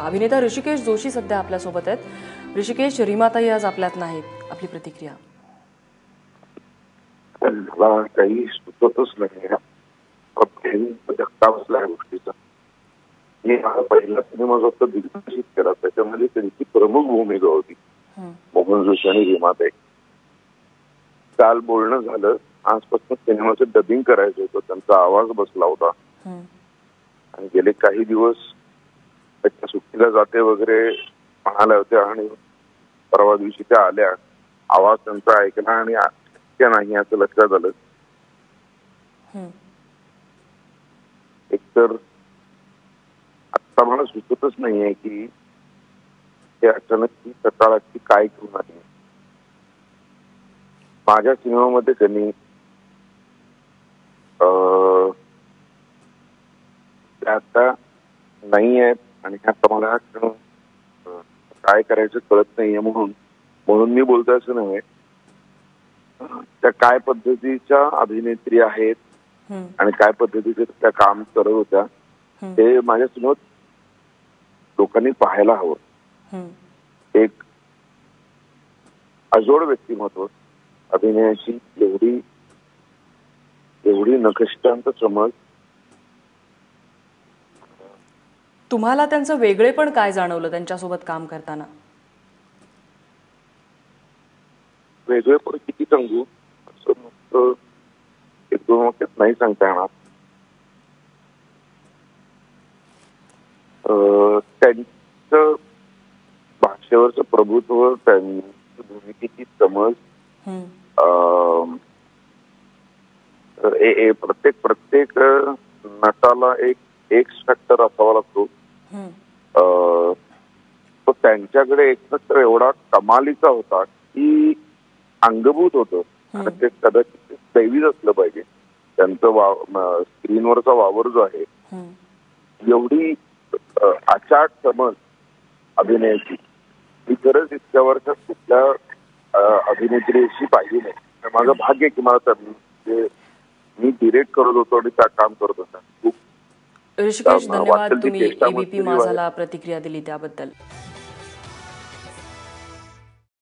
अभिनेता ऋषिकेश जोशी सध्या आपल्यासोबत आहेत. ऋषिकेश रीमाताई आज आपल्यात नाहीत. आपली प्रतिक्रिया? मला काही सुचतच नाही. फक्त धक्का बसला या गोष्टीचा. मी माझा पहिला सिनेमा होता दिग्दर्शित केला त्याच्यामध्ये त्यांची प्रमुख भूमिका होती. हं, मोहन जोशी आणि रीमाताई. काल बोलणं झालं. आजपासून सिनेमाचं डबिंग करायचं होतं. त्यांचा आवाज बसला होता. हं, आणि गेले काही दिवस त्याच्या सुट्टीला जाते वगैरे म्हणाल्या होत्या आणि परवा दिवशी त्या आल्या. आवाज त्यांचा ऐकला आणि शक्य नाही असं लक्षात आलं. हं. एकतर आता मला सुचतच नाहीये की ते अचानक ती सकाळची काय घेऊन आली. माझ्या सिनेमामध्ये त्यांनी आता नाही आहेत आणि आता मला काय करायचं कळत नाहीये म्हणून म्हणून मी बोलतोय असं नव्हे. त्या काय पद्धतीच्या अभिनेत्री आहेत आणि काय पद्धतीचे त्या काम करत होत्या हं, ते माझ्यासमोर लोकांनी पाहायला हवं. एक अजोड व्यक्तिमत्व अभिनयाची एवढी एवढी नखष्टांत समज तुम्हाला त्यांचं वेगळे पण काय जाणवलं त्यांच्यासोबत काम करताना? वेगळे पण किती सांगू? एक दोन वाक्यात नाही सांगता येणार. त्यांचं भाषेवरचं प्रभुत्व त्यांची भूमिकेची समज अं, ए- ए- प्रत्येक प्रत्येक नटाला एक एक्स फॅक्टर असावा लागतो हं, अं, तो त्यांच्याकडे फॅक्टर एवढा कमालीचा होता की अंगभूत होतं. आणि ते कदाचित दैवीच असलं पाहिजे. त्यांचं वाव स्क्रीनवरचा वावर जो आहे. एवढी अचाट समज अभिनयाची ही खरंच इतक्या वर्षात कुठल्या अभिनेत्रीशी पाहिली नाही. माझं भाग्य की मला म्हणजे मी डिरेक्ट करत होतो आणि त्या काम करत होता. खूप ऋषिकेश धन्यवाद. तुम्ही एबीपी माझाला प्रतिक्रिया दिली त्याबद्दल.